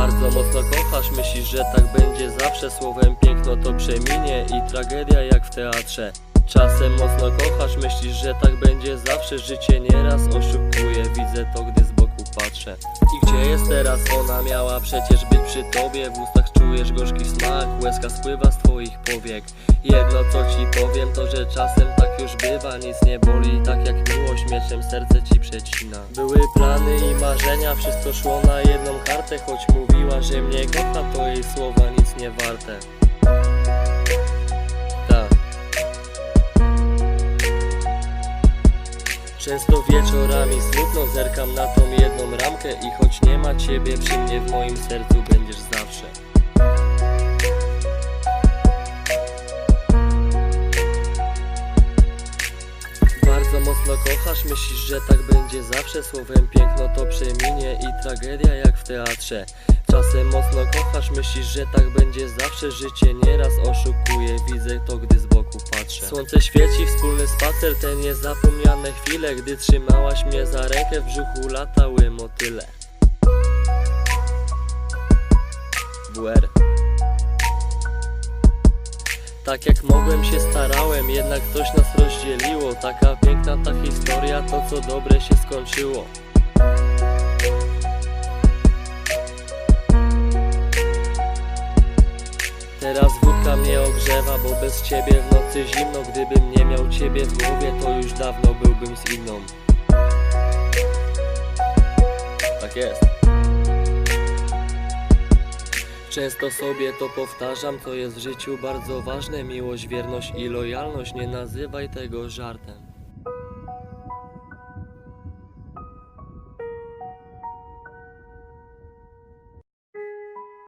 Bardzo mocno kochasz, myślisz, że tak będzie zawsze Słowem piękno to przeminie i tragedia jak w teatrze. Czasem mocno kochasz, myślisz, że tak będzie zawsze Życie nieraz oszukuje, widzę to gdy z boku patrzę. I gdzie jest teraz ona? Miała przecież być przy tobie W ustach czujesz gorzki smak, łezka spływa z twoich powiek. Jedno co ci powiem to, że czasem tak już bywa Nic nie boli, tak jak mieczem serce ci przecina. Były plany i marzenia, wszystko szło na jedną kartę Choć mówiła, że mnie kocha, to jej słowa nic nie warte. Tak. Często wieczorami smutno zerkam na tą jedną ramkę I choć nie ma ciebie przy mnie w moim sercu będziesz zawsze Bardzo mocno kochasz, myślisz, że tak będzie zawsze. Słowem piękno to przeminie i tragedia jak w teatrze. Czasem mocno kochasz, myślisz, że tak będzie zawsze. Życie nieraz oszukuje, widzę to gdy z boku patrzę. Słońce świeci, wspólny spacer, te niezapomniane chwile Gdy trzymałaś mnie za rękę, w brzuchu latały motyle. WR tak jak mogłem się starałem, jednak coś nas rozdzieliło. Taka piękna ta historia, to co dobre się skończyło. Teraz wódka mnie ogrzewa, bo bez ciebie w nocy zimno. Gdybym nie miał ciebie w głowie, to już dawno byłbym z inną. Tak jest Często sobie to powtarzam, to jest w życiu bardzo ważne. Miłość, wierność i lojalność, nie nazywaj tego żartem